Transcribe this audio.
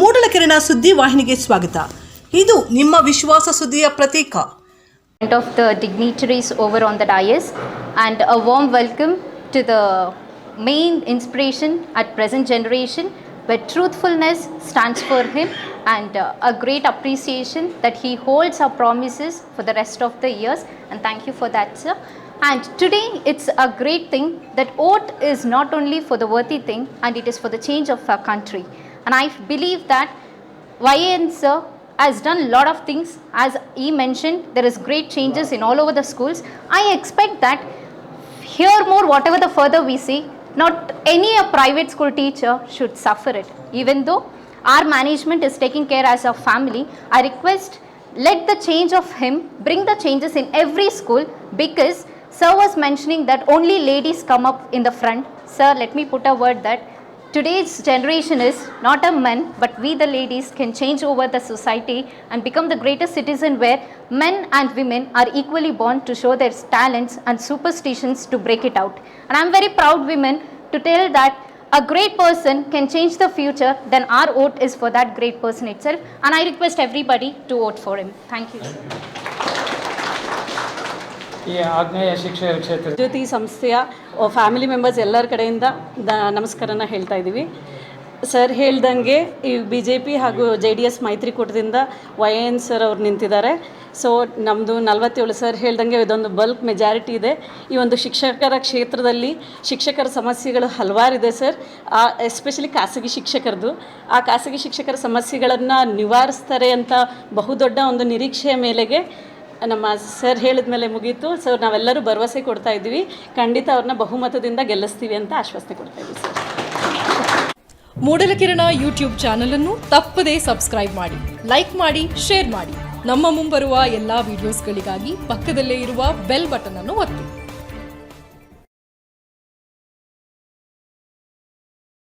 ಮೂಡಲಕೆರೆನ ಸುದ್ದಿ ವಾಹಿನಿಗೆ ಸ್ವಾಗತ ಇದು ನಿಮ್ಮ ವಿಶ್ವಾಸ ಸುದ್ದಿಯ ಪ್ರತೀಕ of the dignitaries over on the dais and a warm welcome to the main inspiration at present generation where truthfulness stands for him and uh, a great appreciation that he holds our promises for the rest of the years and thank you for that sir and today it's a great thing that oath is not only for the worthy thing and it is for the change of our country and i believe that YN sir has done a lot of things. As he mentioned, there is great changes in all over the schools. I expect that here more whatever the further we see, not any a private school teacher should suffer it. Even though our management is taking care as a family, I request let the change of him bring the changes in every school because sir was mentioning that only ladies come up in the front. Sir, let me put a word that Today's generation is not a men, but we the ladies can change over the society and become the greatest citizen where men and women are equally born to show their talents and superstitions to break it out. And I'm very proud women to tell that a great person can change the future, then our vote is for that great person itself. And I request everybody to vote for him. Thank you. ಈ ಆಗ್ನೇಯ ಶಿಕ್ಷಣ ಕ್ಷೇತ್ರ. ಜ್ಯೋತಿ ಸಂಸ್ಥೆಯ family members ಎಲ್ಲರ ಕಡೆಯಿಂದ the, ನಮಸ್ಕಾರನ ಹೇಳ್ತಾ ಇದ್ದೀವಿ. Sir ಹೇಳ್ದಂಗೆ ಈ ಬಿ ಜೆ ಪಿ ಹಾಗೂ ಜೆ ಡಿ ಎಸ್ ಮೈತ್ರಿಕೂಟದಿಂದ ವೈ ಎನ್ ಸರ್ ಅವ್ರು ನಿಂತಿದ್ದಾರೆ. ಸೊ ನಮ್ಮದು ನಲವತ್ತೇಳು ಸರ್ ಹೇಳ್ದಂಗೆ ಇದೊಂದು ಬಲ್ಕ್ ಮೆಜಾರಿಟಿ ಇದೆ. ಈ ಒಂದು ಶಿಕ್ಷಕರ ಕ್ಷೇತ್ರದಲ್ಲಿ ಶಿಕ್ಷಕರ ಸಮಸ್ಯೆಗಳು ಹಲವಾರಿದೆ ಸರ್ ಆ ಎಸ್ಪೆಷಲಿ ಖಾಸಗಿ ಶಿಕ್ಷಕರದು. ಆ ಖಾಸಗಿ ಶಿಕ್ಷಕರ ಸಮಸ್ಯೆಗಳನ್ನು ನಿವಾರಿಸ್ತಾರೆ ಅಂತ ಬಹುದೊಡ್ಡ ಒಂದು ನಿರೀಕ್ಷೆಯ ಮೇಲೆಗೆ ನಮ್ಮ ಸರ್ ಹೇಳಿದ ಮೇಲೆ ಮುಗೀತು. ಸೊ ನಾವೆಲ್ಲರೂ ಭರವಸೆ ಕೊಡ್ತಾ ಇದ್ದೀವಿ. ಖಂಡಿತ ಅವ್ರನ್ನ ಬಹುಮತದಿಂದ ಗೆಲ್ಲಿಸ್ತೀವಿ ಅಂತ ಆಶ್ವಾಸನೆ ಕೊಡ್ತಾ ಇದ್ದೀವಿ ಸರ್ ಮೂಡಲಕಿರಣ ಯೂಟ್ಯೂಬ್ ಚಾನಲನ್ನು ತಪ್ಪದೇ ಸಬ್ಸ್ಕ್ರೈಬ್ ಮಾಡಿ, ಲೈಕ್ ಮಾಡಿ, ಶೇರ್ ಮಾಡಿ. ನಮ್ಮ ಮುಂಬರುವ ಎಲ್ಲಾ ವಿಡಿಯೋಸ್ಗಳಿಗಾಗಿ ಪಕ್ಕದಲ್ಲೇ ಇರುವ ಬೆಲ್ ಬಟನ್ ಅನ್ನು ಒತ್ತಿ.